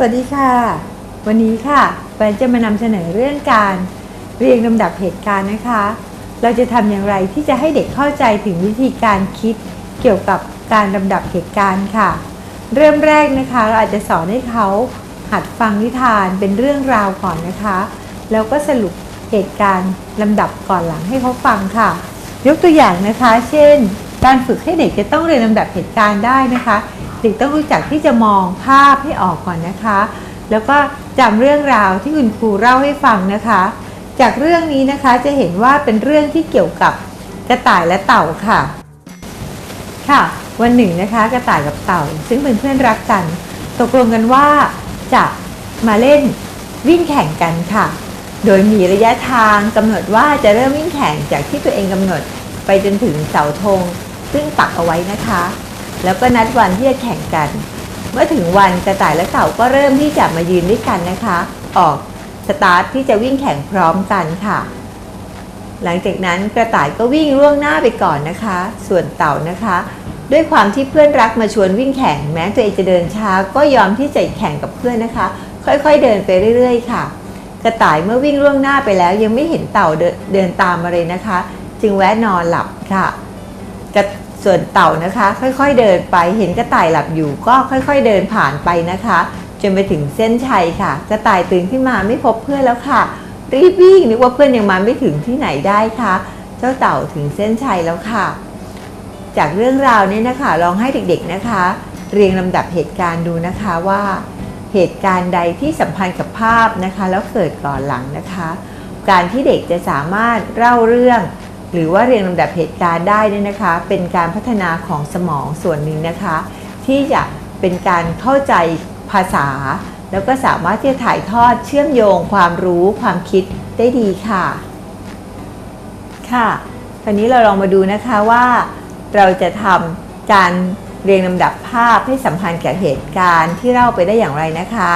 วัสดีค่ะ วันนี้ค่ะแปนจะมานำเสนอเรื่องการเรียงลำดับเหตุการณ์นะคะ เราจะทำอย่างไรที่จะให้เด็กเข้าใจถึงวิธีการคิดเกี่ยวกับการลำดับเหตุการณ์ค่ะ เริ่มแรกนะคะ เราอาจจะสอนให้เขาหัดฟังนิทานเป็นเรื่องราวก่อนนะคะ แล้วก็สรุปเหตุการณ์ลำดับก่อนหลังให้เขาฟังค่ะ ยกตัวอย่างนะคะ เช่น การฝึกให้เด็กจะต้องเรียนลำดับเหตุการณ์ได้นะคะ เด็กต้องรู้จักที่จะมองภาพให้ออกก่อนนะคะ แล้วก็จำเรื่องราวที่คุณครูเล่าให้ฟังนะคะ จากเรื่องนี้นะคะจะเห็นว่าเป็นเรื่องที่เกี่ยวกับกระต่ายและเต่าค่ะ ค่ะ วันหนึ่งนะคะ กระต่ายกับเต่า ซึ่งเป็นเพื่อนรักกัน ตกลงกันว่าจะมาเล่นวิ่งแข่งกันค่ะ โดยมีระยะทางกำหนดว่าจะเริ่มวิ่งแข่งจากที่ตัวเองกำหนดไปจนถึงเสาธงซึ่งปักเอาไว้นะคะ แล้วก็นัดวันที่จะแข่งกัน เมื่อถึงวันกระต่ายและเต่าก็เริ่มที่จะมายืนด้วยกันนะคะ ออกสตาร์ทที่จะวิ่งแข่งพร้อมกันค่ะ หลังจากนั้นกระต่ายก็วิ่งล่วงหน้าไปก่อนนะคะ ส่วนเต่านะคะ ด้วยความที่เพื่อนรักมาชวนวิ่งแข่ง แม้ตัวเองจะเดินช้าก็ยอมที่จะแข่งกับเพื่อนนะคะ ค่อยๆเดินไปเรื่อย ๆ ค่ะ กระต่ายเมื่อวิ่งล่วงหน้าไปแล้ว ยังไม่เห็นเต่าเดินเดินตามมาเลยนะคะ จึงแวะนอนหลับค่ะกระ ส่วนเต่านะคะ ค่อยๆเดินไปเห็นกระต่ายหลับอยู่ก็ค่อยๆเดินผ่านไปนะคะ จนไปถึงเส้นชัยค่ะ กระต่ายตื่นขึ้นมาไม่พบเพื่อนแล้วค่ะ รีบวิ่งนึกว่าเพื่อนยังมาไม่ถึงที่ไหนได้คะเจ้าเต่าถึงเส้นชัยแล้วค่ะ จากเรื่องราวนี้นะคะลองให้เด็กๆนะคะ เรียงลำดับเหตุการณ์ดูนะคะว่า เหตุการณ์ใดที่สัมพันธ์กับภาพนะคะ แล้วเกิดก่อนหลังนะคะ การที่เด็กจะสามารถเล่าเรื่อง หรือว่าเรียงลำดับเหตุการณ์ได้เนี่ยนะคะ เป็นการพัฒนาของสมองส่วนหนึ่งนะคะ ที่จะเป็นการเข้าใจภาษา แล้วก็สามารถที่จะถ่ายทอดเชื่อมโยง ความรู้ความคิดได้ดีค่ะ ค่ะคราวนี้เราลองมาดูนะคะว่าเราจะทำการเรียงลำดับภาพให้สัมพันธ์กับเหตุการณ์ที่เล่าไปได้อย่างไรนะคะ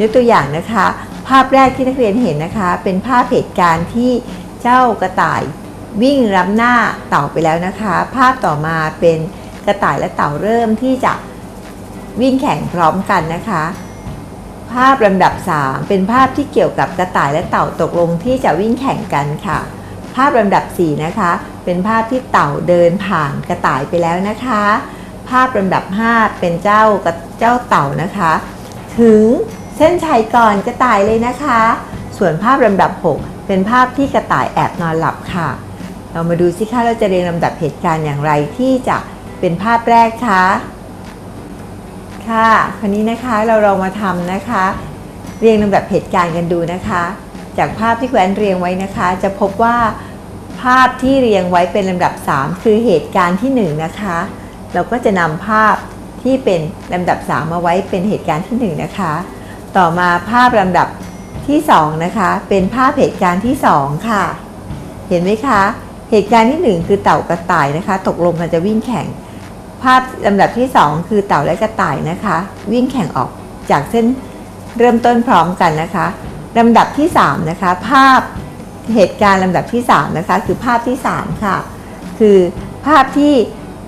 ยกตัวอย่างนะคะ ภาพแรกที่นักเรียนเห็นนะคะ เป็นภาพเหตุการณ์ที่เจ้ากระต่าย วิ่งรับหน้าเต่าไปแล้วนะคะ ภาพต่อมาเป็นกระต่ายและเต่าเริ่มที่จะวิ่งแข่งพร้อมกันนะคะ ภาพลำดับ 3 เป็นภาพที่เกี่ยวกับกระต่ายและเต่าตกลงที่จะวิ่งแข่งกันค่ะ ภาพลำดับ 4 นะคะ เป็นภาพที่เต่าเดินผ่านกระต่ายไปแล้วนะคะ ภาพลำดับ 5 เป็นเจ้าเจ้าเต่านะคะ ถึงเส้นชัยก่อนกระต่ายเลยนะคะ ส่วนภาพลำดับ 6 เป็นภาพที่กระต่ายแอบนอนหลับค่ะ เรามาดูสิคะเราจะเรียงลำดับเหตุการณ์อย่างไรที่จะเป็นภาพแรกคะค่ะคราวนี้นะคะเราลองมาทำนะคะ เรียงลำดับเหตุการณ์กันดูนะคะ จากภาพที่แขวนเรียงไว้นะคะ จะพบว่าภาพที่เรียงไว้เป็นลำดับ 3 คือเหตุการณ์ที่ 1 นะคะ เราก็จะนำภาพที่เป็นลำดับ 3 มาไว้เป็นเหตุการณ์ที่ 1 นะคะ ต่อมาภาพลำดับที่ 2 นะคะ เป็นภาพเหตุการณ์ที่ 2 ค่ะ เห็นไหมคะ เหตุการณ์ที่ 1 คือเต่ากระต่ายนะคะ ตกลงกันจะวิ่งแข่ง ภาพลำดับที่ 2 คือเต่าและกระต่ายนะคะ วิ่งแข่งออกจากเส้นเริ่มต้นพร้อมกันนะคะลำดับที่ 3 นะคะ ภาพเหตุการณ์ลำดับที่ 3 นะคะ คือภาพที่ 3 ค่ะ คือภาพที่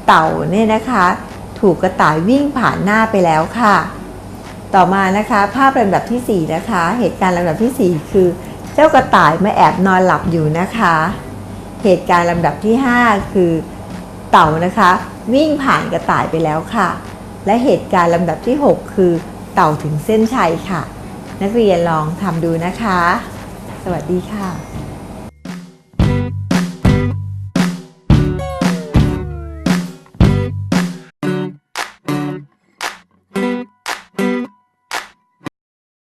เต่าเนี่ยนะคะ ถูกกระต่ายวิ่งผ่านหน้าไปแล้วค่ะ ต่อมานะคะภาพลำดับที่ 4 นะคะ เหตุการณ์ลำดับที่ 4 คือ เจ้ากระต่ายมาแอบนอนหลับอยู่นะคะ เหตุการณ์ลำดับที่ 5 คือ เต่านะคะ วิ่งผ่านกระต่ายไปแล้วค่ะ และเหตุการณ์ลำดับที่ 6 คือ เต่าถึงเส้นชัยค่ะ นักเรียนลองทำดูนะคะ สวัสดีค่ะ